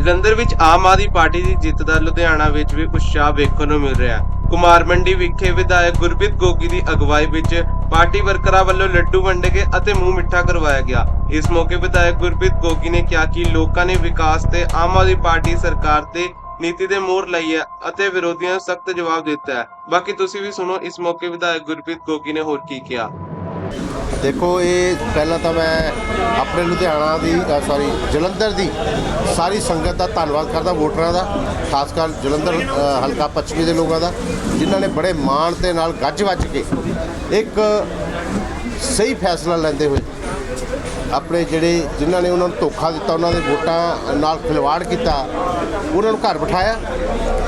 ਜਲੰਧਰ ਵਿੱਚ ਆਮ ਆਦਮੀ ਪਾਰਟੀ ਦੀ ਜਿੱਤ ਦਾ ਲੁਧਿਆਣਾ ਵਿੱਚ ਵੀ ਉਤਸ਼ਾਹ ਵੇਖਣ ਨੂੰ ਮਿਲ ਰਿਹਾ ਹੈ। ਕੁਮਾਰ ਮੰਡੀ ਵਿਖੇ ਵਿਧਾਇਕ ਗੁਰਪ੍ਰੀਤ ਗੋਗੀ ਦੀ ਅਗਵਾਈ ਵਿੱਚ ਪਾਰਟੀ ਵਰਕਰਾਂ ਵੱਲੋਂ ਲੱਡੂ ਵੰਡੇ ਗਏ ਅਤੇ ਮੂੰਹ ਮਿੱਠਾ ਕਰਵਾਇਆ ਗਿਆ। ਇਸ ਮੌਕੇ ਵਿਧਾਇਕ ਗੁਰਪ੍ਰੀਤ ਗੋਗੀ ਨੇ ਕਿਹਾ ਕਿ ਲੋਕਾਂ ਨੇ ਵਿਕਾਸ ਤੇ ਆਮ ਆਦਮੀ ਪਾਰਟੀ ਸਰਕਾਰ ਤੇ ਨੀਤੀ ਦੇ ਮੋਹਰ ਲਈ ਹੈ ਅਤੇ ਵਿਰੋਧੀਆਂ ਨੂੰ ਸਖਤ ਜਵਾਬ ਦਿੱਤਾ ਹੈ। ਬਾਕੀ ਤੁਸੀਂ ਵੀ ਸੁਣੋ, ਇਸ ਮੌਕੇ ਵਿਧਾਇਕ ਗੁਰਪ੍ਰੀਤ ਗੋਗੀ ਨੇ ਹੋਰ ਕੀ ਕਿਹਾ। ਦੇਖੋ, ਇਹ ਪਹਿਲਾਂ ਤਾਂ ਮੈਂ ਆਪਣੇ ਲੁਧਿਆਣਾ ਦੀ ਸੌਰੀ ਜਲੰਧਰ ਦੀ ਸਾਰੀ ਸੰਗਤ ਦਾ ਧੰਨਵਾਦ ਕਰਦਾ, ਵੋਟਰਾਂ ਦਾ, ਖਾਸ ਕਰ ਜਲੰਧਰ ਹਲਕਾ ਪੱਛਮੀ ਦੇ ਲੋਕਾਂ ਦਾ, ਜਿਨ੍ਹਾਂ ਨੇ ਬੜੇ ਮਾਣ ਦੇ ਨਾਲ ਗੱਜ ਵੱਜ ਕੇ ਇੱਕ ਸਹੀ ਫੈਸਲਾ ਲੈਂਦੇ ਹੋਏ ਆਪਣੇ ਜਿਹੜੇ, ਜਿਨ੍ਹਾਂ ਨੇ ਉਹਨਾਂ ਨੂੰ ਧੋਖਾ ਦਿੱਤਾ, ਉਹਨਾਂ ਦੇ ਵੋਟਾਂ ਨਾਲ ਖਿਲਵਾੜ ਕੀਤਾ, ਉਹਨਾਂ ਨੂੰ ਘਰ ਬਿਠਾਇਆ।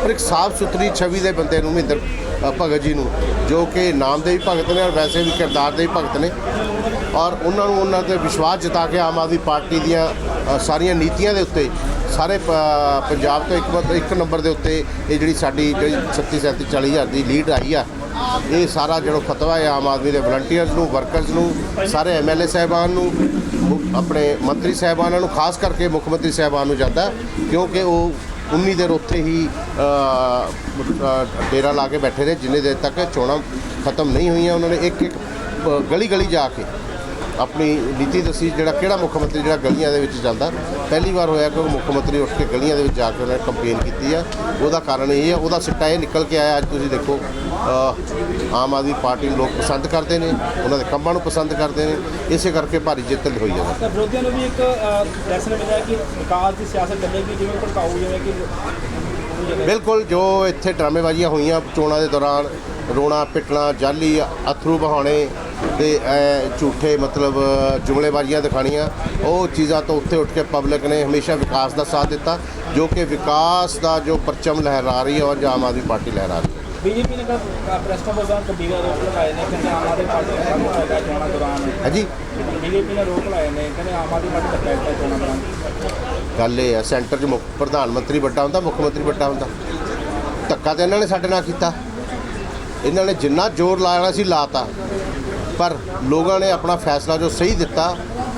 ਪਰ ਇੱਕ ਸਾਫ਼ ਸੁਥਰੀ ਛਵੀ ਦੇ ਬੰਦੇ ਨੂੰ ਮਹਿੰਦਰ ਭਗਤ ਜੀ ਨੂੰ, ਜੋ ਕਿ ਨਾਮ ਦੇ ਵੀ ਭਗਤ ਨੇ ਔਰ ਵੈਸੇ ਵੀ ਕਿਰਦਾਰ ਦੇ ਵੀ ਭਗਤ ਨੇ। ਔਰ ਉਹਨਾਂ ਨੂੰ ਉਹਨਾਂ ਤੇ ਵਿਸ਼ਵਾਸ ਜਤਾ ਕੇ ਆਮ ਆਦਮੀ ਪਾਰਟੀ ਦੀਆਂ ਸਾਰੀਆਂ ਨੀਤੀਆਂ ਦੇ ਉੱਤੇ, ਸਾਰੇ ਪੰਜਾਬ ਤੋਂ ਇੱਕ ਇੱਕ ਨੰਬਰ ਦੇ ਉੱਤੇ ਇਹ ਜਿਹੜੀ ਸਾਡੀ ਜਿਹੜੀ 36 37 40 ਹਜ਼ਾਰ ਦੀ ਲੀਡ ਆਈ ਆ, ਇਹ ਸਾਰਾ ਜਿਹੜਾ ਫਤਵਾ ਹੈ ਆਮ ਆਦਮੀ ਦੇ ਵਲੰਟੀਅਰਸ ਨੂੰ, ਵਰਕਰਸ ਨੂੰ, ਸਾਰੇ ਐਮਐਲਏ ਸਾਹਿਬਾਨ ਨੂੰ ਆਪਣੇ ਮੰਤਰੀ ਸਾਹਿਬਾਨਾਂ ਨੂੰ, ਖਾਸ ਕਰਕੇ ਮੁੱਖ ਮੰਤਰੀ ਸਾਹਿਬਾਨ ਨੂੰ ਜਾਂਦਾ, ਕਿਉਂਕਿ ਉਹ ਉਨੀ ਦੇਰ ਉੱਥੇ ਹੀ ਡੇਰਾ ਲਾ ਕੇ ਬੈਠੇ ਰਹੇ, ਜਿੰਨੇ ਦੇਰ ਤੱਕ ਚੋਣਾਂ ਖਤਮ ਨਹੀਂ ਹੋਈਆਂ, ਉਹਨਾਂ ਨੇ ਇੱਕ ਇੱਕ ਗਲੀ ਗਲੀ ਜਾ ਕੇ ਆਪਣੀ ਨੀਤੀ ਦੱਸੀ ਜਿਹੜਾ ਕਿਹੜਾ ਮੁੱਖ ਮੰਤਰੀ ਜਿਹੜਾ ਗਲੀਆਂ ਦੇ ਵਿੱਚ ਜਾਂਦਾ ਪਹਿਲੀ ਵਾਰ ਹੋਇਆ ਕਿ ਉਹ ਮੁੱਖ ਮੰਤਰੀ ਉੱਠ ਕੇ ਗਲੀਆਂ ਦੇ ਵਿੱਚ ਜਾ ਕੇ ਉਹਨਾਂ ਕੰਪੇਨ ਕੀਤੀ ਆ। ਉਹਦਾ ਕਾਰਨ ਇਹ ਹੈ ਉਹਦਾ ਸਿੱਟਾ ਇਹ ਨਿਕਲ ਕੇ ਆਇਆ ਅੱਜ ਤੁਸੀਂ ਦੇਖੋ ਆਮ ਆਦਮੀ ਪਾਰਟੀ ਨੂੰ ਲੋਕ ਪਸੰਦ ਕਰਦੇ ਨੇ ਉਹਨਾਂ ਦੇ ਕੰਮਾਂ ਨੂੰ ਪਸੰਦ ਕਰਦੇ ਨੇ ਇਸੇ ਕਰਕੇ ਭਾਰੀ ਜਿੱਤ ਹੋਈ ਹੈ ਤਾਂ ਵਿਰੋਧੀਆਂ ਨੂੰ ਵੀ ਇੱਕ ਲੈਸਨ ਮਿਲਿਆ ਕਿ ਵਿਕਾਸ ਦੀ ਸਿਆਸਤ ਚੱਲੇਗੀ ਜਿਵੇਂ ਭੜਕਾਊ ਜਿਵੇਂ ਕਿ ਬਿਲਕੁਲ ਜੋ ਇੱਥੇ ਡਰਾਮੇਬਾਜ਼ੀਆਂ ਹੋਈਆਂ ਚੋਣਾਂ ਦੇ ਦੌਰਾਨ ਰੋਣਾ ਪਿੱਟਣਾ ਜਾਲੀ ਅਥਰੂ ਬਹਾਉਣੇ ਤੇ ਐ ਝੂਠੇ ਮਤਲਬ ਜੁਮਲੇਬਾਜ਼ੀਆਂ ਦਿਖਾਣੀਆਂ ਉਹ ਚੀਜ਼ਾਂ ਤੋਂ ਉੱਥੇ ਉੱਠ ਕੇ ਪਬਲਿਕ ਨੇ ਹਮੇਸ਼ਾ ਵਿਕਾਸ ਦਾ ਸਾਥ ਦਿੱਤਾ ਜੋ ਕਿ ਵਿਕਾਸ ਦਾ ਜੋ ਪਰਚਮ ਲਹਿਰਾ ਰਹੀ ਹੈ ਔਰ ਜੋ ਆਮ ਆਦਮੀ ਪਾਰਟੀ ਲਹਿਰਾ ਰਹੀ ਹੈ। ਬੀਜੇਪੀ ਨੇ ਕੱਲ੍ਹ ਪ੍ਰੈਸ ਕਾਨਫਰੰਸ ਦੌਰਾਨ ਕਬੀਲਾ ਰੋਕ ਲਗਾਏ ਨੇ ਕਹਿੰਦੇ ਆਮ ਆਦਮੀ ਪਾਰਟੀ ਦਾ ਚੋਣਾਂ ਦੌਰਾਨ। ਹਾਂਜੀ। ਬੀਜੇਪੀ ਨੇ ਰੋਕ ਲਾਏ ਨੇ ਕਹਿੰਦੇ ਆਮ ਆਦਮੀ ਪਾਰਟੀ ਦਾ ਫੈਸਲਾ ਚੋਣਾਂ ਦੌਰਾਨ। ਗੱਲ ਇਹ ਹੈ ਸੈਂਟਰ 'ਚ ਮੁੱਖ ਪ੍ਰਧਾਨ ਮੰਤਰੀ ਵੱਡਾ ਹੁੰਦਾ ਮੁੱਖ ਮੰਤਰੀ ਵੱਡਾ ਹੁੰਦਾ। ਧੱਕਾ ਤਾਂ ਇਹਨਾਂ ਨੇ ਸਾਡੇ ਨਾਲ ਕੀਤਾ। ਇਹਨਾਂ ਨੇ ਜਿੰਨਾ ਜ਼ੋਰ ਲਾਣਾ ਸੀ ਲਾਤਾ। ਪਰ ਲੋਕਾਂ ਨੇ ਆਪਣਾ ਫੈਸਲਾ ਜੋ ਸਹੀ ਦਿੱਤਾ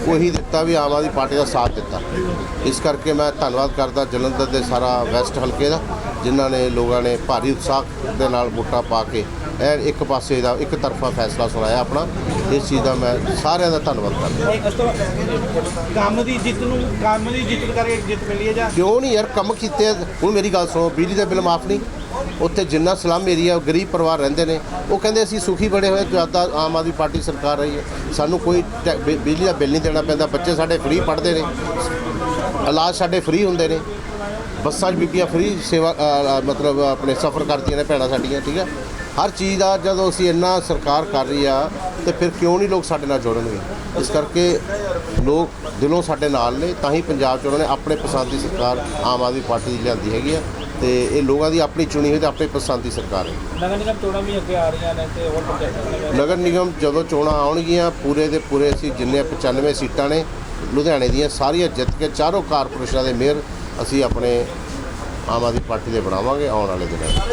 ਉਹੀ ਦਿੱਤਾ ਵੀ ਆਮ ਆਦਮੀ ਪਾਰਟੀ ਦਾ ਸਾਥ ਦਿੱਤਾ। ਇਸ ਕਰਕੇ ਮੈਂ ਧੰਨਵਾਦ ਕਰਦਾ ਜਲੰਧਰ ਦੇ ਸਾਰਾ ਵੈਸਟ ਹਲਕੇ ਦਾ ਜਿਨ੍ਹਾਂ ਨੇ ਲੋਕਾਂ ਨੇ ਭਾਰੀ ਉਤਸ਼ਾਹ ਦੇ ਨਾਲ ਵੋਟਾਂ ਪਾ ਕੇ ਇਹ ਇੱਕ ਪਾਸੇ ਦਾ ਇੱਕ ਤਰਫਾ ਫੈਸਲਾ ਸੁਣਾਇਆ ਆਪਣਾ। ਇਸ ਚੀਜ਼ ਦਾ ਮੈਂ ਸਾਰਿਆਂ ਦਾ ਧੰਨਵਾਦ ਕਰਦਾ। ਕੰਮ ਦੀ ਜਿੱਤ ਨੂੰ ਕੰਮ ਦੀ ਜਿੱਤ ਕਰਕੇ ਜਿੱਤ ਮਿਲੀ ਹੈ ਜਾਂ? ਕਿਉਂ ਨਹੀਂ ਯਾਰ ਕੰਮ ਕੀਤੇ? ਹੁਣ ਮੇਰੀ ਗੱਲ ਸੁਣੋ ਬਿਜਲੀ ਦਾ ਬਿੱਲ ਮਾਫ ਨਹੀਂ। ਉੱਥੇ ਜਿੰਨਾ ਸਲਮ ਏਰੀਆ ਗਰੀਬ ਪਰਿਵਾਰ ਰਹਿੰਦੇ ਨੇ। ਉਹ ਕਹਿੰਦੇ ਅਸੀਂ ਸੁਖੀ ਬੜੇ ਹੋਏ ਜ਼ਿਆਦਾ ਆਮ ਆਦਮੀ ਪਾਰਟੀ ਸਰਕਾਰ ਰਹੀ ਹੈ। ਸਾਨੂੰ ਕੋਈ ਟੈ- ਬਿ- ਬਿਜਲੀ ਦਾ ਬਿੱਲ ਨਹੀਂ ਦੇਣਾ ਪੈਂਦਾ। ਬੱਚੇ ਸਾਡੇ ਫ੍ਰੀ ਪੜ੍ਹਦੇ ਨੇ। ਇਲਾਜ ਸਾਡੇ ਫ੍ਰੀ ਹੁੰਦੇ ਨੇ। ਬੱਸਾਂ 'ਚ ਬੀਬੀਆਂ ਫ੍ਰੀ ਸੇਵਾ ਮਤਲਬ ਆਪਣੇ ਸਫ਼ਰ ਕਰਦੀਆਂ ਨੇ ਭੈਣਾਂ ਸਾਡੀਆਂ ਠੀਕ ਹੈ? ਹਰ ਚੀਜ਼ ਦਾ ਜਦੋਂ ਅਸੀਂ ਇੰਨਾ ਸਰਕਾਰ ਕਰ ਰਹੀ ਆ ਤੇ ਫਿਰ ਕਿਉਂ ਨਹੀਂ ਲੋਕ ਸਾਡੇ ਨਾਲ ਜੁੜਨਗੇ? ਇਸ ਕਰਕੇ ਲੋਕ ਦਿਲੋਂ ਸਾਡੇ ਨਾਲ ਨੇ ਤਾਂ ਹੀ ਪੰਜਾਬ 'ਚ ਉਹਨਾਂ ਨੇ ਆਪਣੇ ਪਸੰਦ ਦੀ ਸਰਕਾਰ ਆਮ ਆਦਮੀ ਪਾਰਟੀ ਦੀ ਲਿਆਂਦੀ ਹੈਗੀ ਆ ਤੇ ਇਹ ਲੋਕਾਂ ਦੀ ਆਪਣੀ ਚੁਣੀ ਹੋਈ ਤੇ ਆਪਣੀ ਪਸੰਦ ਦੀ ਸਰਕਾਰ ਹੈ। ਨਗਰ ਨਿਗਮ ਚੋਣਾਂ ਵੀ ਅੱਗੇ ਆ ਰਹੀਆਂ ਨੇ ਤੇ ਹੋਰ ਨਗਰ ਨਿਗਮ ਜਦੋਂ ਚੋਣਾਂ ਆਉਣਗੀਆਂ ਪੂਰੇ ਦੇ ਪੂਰੇ ਅਸੀਂ ਜਿੰਨੇ 95 ਸੀਟਾਂ ਨੇ ਲੁਧਿਆਣੇ ਦੀਆਂ ਸਾਰੀਆਂ ਜਿੱਤ ਕੇ ਚਾਰੋਂ ਕਾਰਪੋਰੇਸ਼ਨਾਂ ਦੇ ਮੇਅਰ ਅਸੀਂ ਆਪਣੇ ਆਮ ਆਦਮੀ ਪਾਰਟੀ ਦੇ ਬਣਾਵਾਂਗੇ ਆਉਣ ਵਾਲੇ ਦਿਨਾਂ 'ਚ